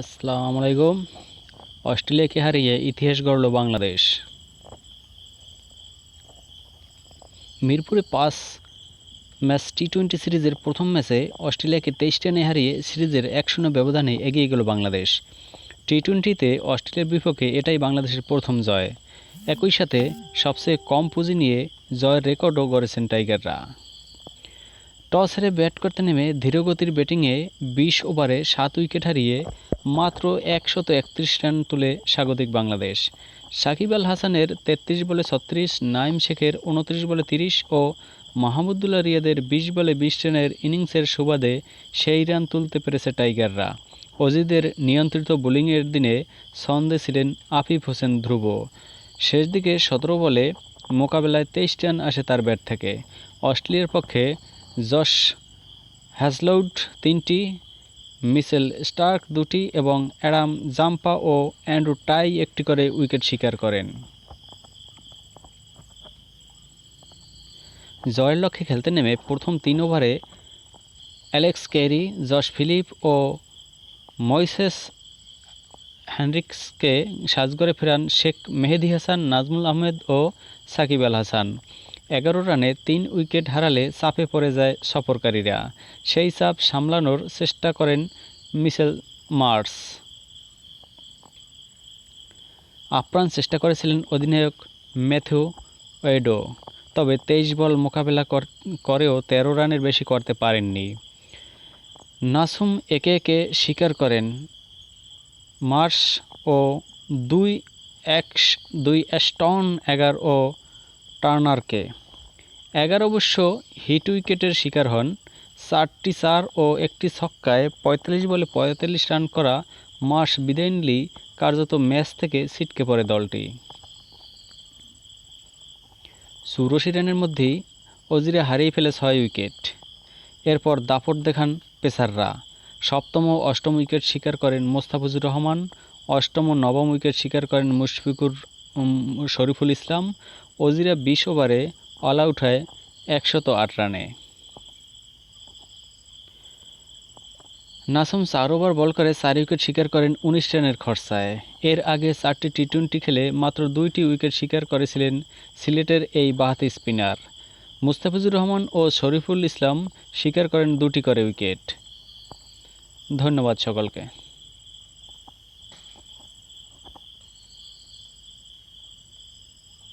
আসসালামু আলাইকুম। অস্ট্রেলিয়াকে হারিয়ে ইতিহাস গড়ল বাংলাদেশ। মিরপুরে পাঁচ ম্যাচ টি টোয়েন্টি সিরিজের প্রথম ম্যাচে অস্ট্রেলিয়াকে তেইশ রানে হারিয়ে সিরিজের এক শূন্য ব্যবধানে এগিয়ে গেল বাংলাদেশ। টি টোয়েন্টিতে অস্ট্রেলিয়ার বিপক্ষে এটাই বাংলাদেশের প্রথম জয়। একই সাথে সবচেয়ে কম পুঁজি নিয়ে জয়ের রেকর্ডও গড়েছেন টাইগাররা। টস হেরে ব্যাট করতে নেমে ধীরগতির ব্যাটিংয়ে বিশ ওভারে সাত উইকেট হারিয়ে মাত্র একশত একত্রিশ রান তুলে স্বাগতিক বাংলাদেশ। সাকিব আল হাসানের তেত্রিশ বলে ছত্রিশ, নাইম শেখের উনত্রিশ বলে তিরিশ ও মাহমুদুল্লাহ রিয়াদের বিশ বলে বিশ রানের ইনিংসের সুবাদে সেই রান তুলতে পেরেছে টাইগাররা। অজিদের নিয়ন্ত্রিত বোলিংয়ের দিনে ছন্দে ছিলেন আফিফ হোসেন ধ্রুব। শেষ দিকে সতেরো বলে মোকাবেলায় তেইশ রান আসে তার ব্যাট থেকে। অস্ট্রেলিয়ার পক্ষে জশ হ্যাজলাউড তিনটি মিচেল স্টার্ক দুটি এবং অ্যাডাম জাম্পা ও অ্যান্ড্রু টাই একটি করে উইকেট শিকার করেন। জয়ের লক্ষ্যে খেলতে নেমে প্রথম তিন ওভারে অ্যালেক্স ক্যারি জশ ফিলিপ ও ময়সেস হ্যান্ড্রিক্সকে সাজগড়ে ফেরান শেখ মেহেদি হাসান, নাজমুল আহমেদ ও সাকিব আল হাসান। এগারো রানে তিন উইকেট হারালে চাপে পড়ে যায় সফরকারীরা। সেই চাপ সামলানোর চেষ্টা করেন মিশেল মার্স। আপ্রাণ চেষ্টা করেছিলেন অধিনায়ক ম্যাথিউ ওয়েডো, তবে তেইশ বল মোকাবেলা করেও তেরো রানের বেশি করতে পারেননি। নাসুম একে একে স্বীকার করেন। মার্স ও দুই এক দুই স্টন এগার ও টার্নারকে। এগারো অবশ্য হিট উইকেটের শিকার হন। চারটি চার ও একটি ছক্কায় পঁয়তাল্লিশ বলে পঁয়তাল্লিশ রান করা মার্স বিদায় নিলেই কার্যত ম্যাচ থেকে ছিটকে পড়ে দলটি। চুরাশি রানের মধ্যেই অজিরে হারিয়ে ফেলে ছয় উইকেট। এরপর দাপট দেখান পেসাররা। সপ্তম ও অষ্টম উইকেট শিকার করেন মোস্তাফিজুর রহমান, অষ্টম ও নবম উইকেট শিকার করেন মুশফিকুর শরীফুল ইসলাম। অজিরা বিশ ওভারে অল আউট হয় একশত আট রানে। নাসুম চার ওভার বল করে চার উইকেট শিকার করেন উনিশ রানের খরচায়। এর আগে চারটি টি টোয়েন্টি খেলে মাত্র দুইটি উইকেট শিকার করেছিলেন সিলেটের এই বাহাতি স্পিনার। মুস্তাফিজুর রহমান ও শরীফুল ইসলাম শিকার করেন দুটি করে উইকেট। ধন্যবাদ সকলকে।